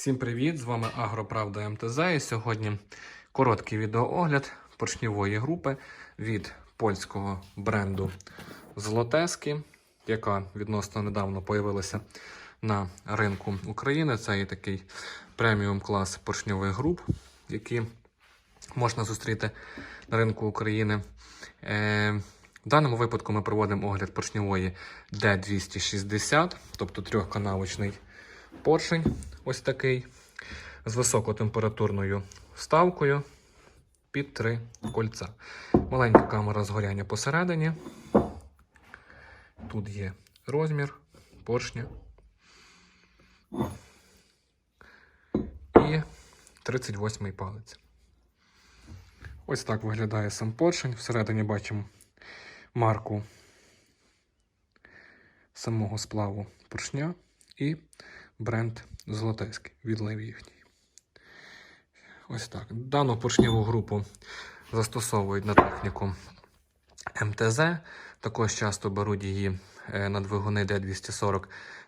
Всім привіт! З вами Агроправда МТЗ. І сьогодні короткий відеоогляд поршньової групи від польського бренду Злотески, яка відносно недавно появилася на ринку України. Це є такий преміум клас поршньових груп, які можна зустріти на ринку України. Е, в даному випадку ми проводимо огляд поршньової D260, тобто трьохканавочний поршень, ось такий, з високотемпературною вставкою під три кольця. Маленька камера згоряння посередині. Тут є розмір поршня. І 38 палець. Ось так виглядає сам поршень. Всередині бачимо марку самого сплаву поршня і бренд Золотецький, відлив їхній. Ось так. Дану поршневу групу застосовують на техніку МТЗ. Також часто беруть її е, на двигуни D240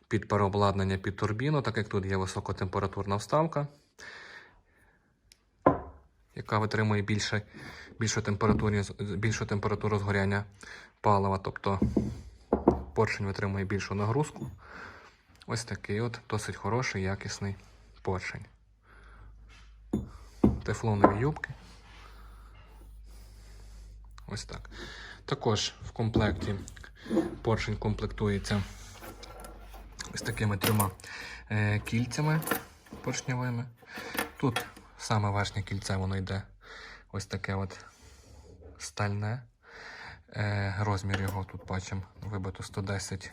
під переобладнання під турбіну, так як тут є високотемпературна вставка, яка витримує більше, більшу, температуру, більшу температуру згоряння палива, тобто поршень витримує більшу нагрузку. Ось такий от досить хороший, якісний поршень. Тефлонові юбки. Ось так. Також в комплекті поршень комплектується ось такими трьома е, кільцями поршньовими. Тут саме верхнє кільце воно йде ось таке от стальне. Е, розмір його тут бачимо вибито 110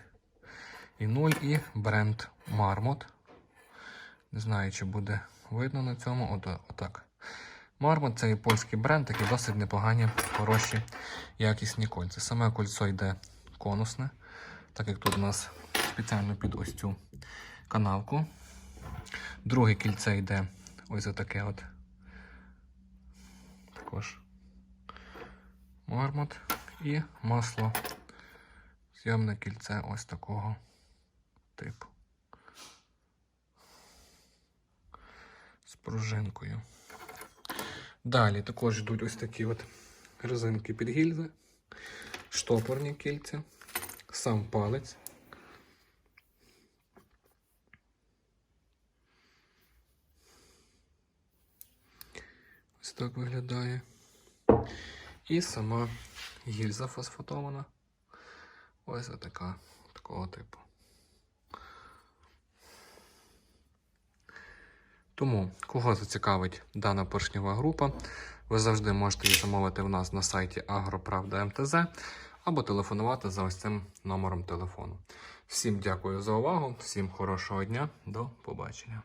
і 0 і бренд Marmot. Не знаю, чи буде видно на цьому. От, отак. Marmot це і польський бренд, такі досить непогані, хороші, якісні кольця. Саме кольцо йде конусне, так як тут у нас спеціально під ось цю канавку. Друге кільце йде ось таке от. Також Marmot і масло. Зйомне кільце ось такого типу. З пружинкою. Далі також йдуть ось такі от резинки під гільзи, штопорні кільця, сам палець. Ось так виглядає. І сама гільза фосфатована. Ось така, такого типу. Тому, кого зацікавить дана поршнева група, ви завжди можете її замовити в нас на сайті Агроправда МТЗ або телефонувати за ось цим номером телефону. Всім дякую за увагу, всім хорошого дня, до побачення.